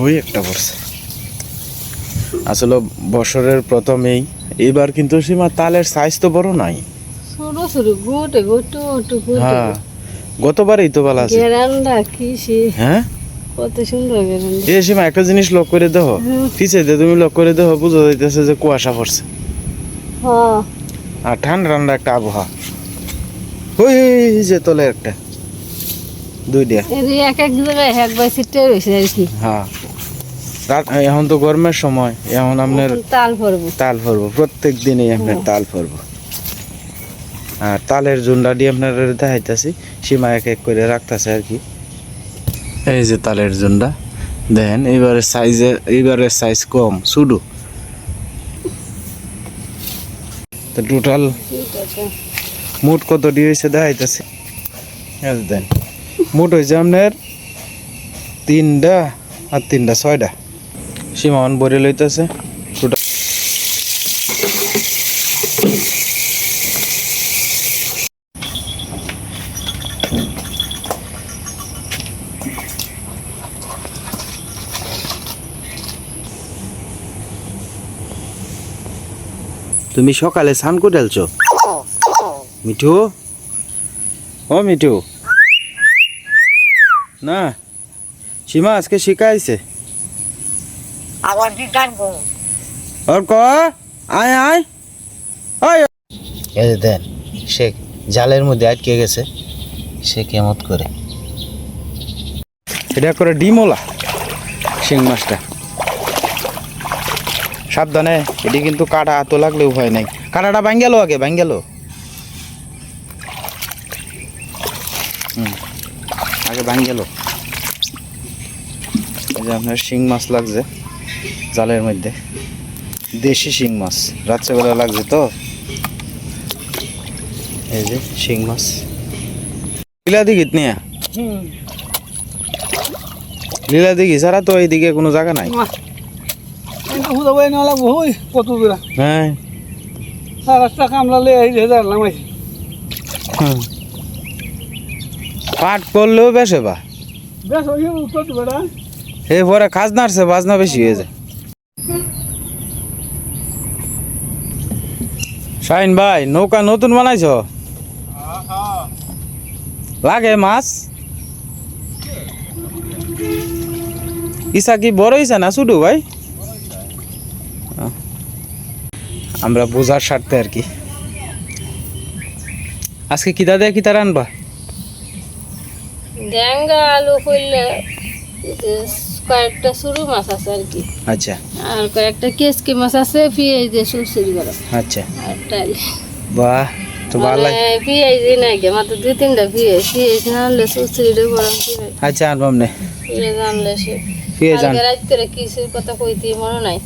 ওই একটা পড়ছে। আসলে বছরের প্রথমেই এইবার কিন্তু সীমা তালের সাইজ তো বড় নাই। সরু সরু গোটে গোটু গোটু। হ্যাঁ গতবারই তো ভালো আছে। হ্যাঁ? কত সুন্দর এই সীমা একটা জিনিস লক করে দেখো হুম। পিছে দিয়ে তুমি লক করে দেখো বুঝা যাইতেছে যে কুয়াশা পড়ছে। হ্যাঁ। আর ঠান্ডা ঠান্ডা একটা আবহাওয়া। ওই যে তলে একটা। দুইটা। এর এক এক জায়গায় এক বাই সিটে রয়েছে আর কি। হ্যাঁ। এখন তো গরমের সময় এখন আপনার তাল পরবো তাল ভরবো প্রত্যেক দিনই আপনার তাল ভরবো। আর তালের জুন্ডা দিয়ে আপনার দেখাইতেছি সীমা এক এক করে রাখতেছে আর কি। এই যে তালের জুন্ডা দেখেন এইবারের সাইজের এইবারের সাইজ কম শুধু। তো টোটাল মোট কত দিয়ে হয়েছে দেখাইতেছি? দেন মোট হয়েছে আপনার তিনটা আর তিনটা ছয়টা। সীমান বরে লইতেছে। তুমি সকালে স্নান করে মিঠু? ও মিঠু। না সীমা আজকে শিখাইছে আবার কি টানবো ওর ক? আয় আয়। আয়। এই যে দেন সে জালের মধ্যে আটকে গেছে সে কেমত করে? এটা করে ডিমোলা শিং মাছটা। সাবধানে এটি কিন্তু কাটা হাতও লাগলে উপায় নাই। কাটাটা ভাঙ্গেলো আগে ভাঙ্গেলো। হুম আগে ভাঙ্গেলো। এই যে আপনার শিং মাছ লাগছে। জালের মধ্যে। দেশি শিং মাছ। রাত্রেবেলা লাগছে তো। এই যে শিং মাছ। লীলা দিঘিত নিয়ে? লীলা দিঘি ছাড়া তো এইদিকে কোনো জায়গা নাই। কত হ্যাঁ। রাস্তা কামলালে এই যে হাজার নামাইছি হুম। পাট করলেও বেশে বা বেশ ওই উত্তর বেড়া। এ পরে খাজ নাড়ছে বাজনা বেশি হয়ে যায়। শাহিন ভাই, নৌকা নতুন বানাইছ? লাগে মাছ? ইসা কি বড় হয়েছে না শুধু ভাই? আমরা বোঝার স্বার্থে আর কি। আজকে কিতা দেয় কিতা রানবা? করলে কয়েকটা সরু মাছ আছে আর কি। আচ্ছা। আর কয়েকটা কেসকি মাছ আছে পেঁয়াজ দিয়ে সুসুরি করা আচ্ছা। আর ডাল। বাহ তো ভালো মানে পেঁয়াজ দিই না গে মাত্র দুই তিনটা পেঁয়াজ। পেঁয়াজ না আনলে গরম করে আচ্ছা আনবাম নে। পেঁয়াজ আনলে সে পেঁয়াজ আনলে রাত্রে কিছু কথা কইতে মনে নাই।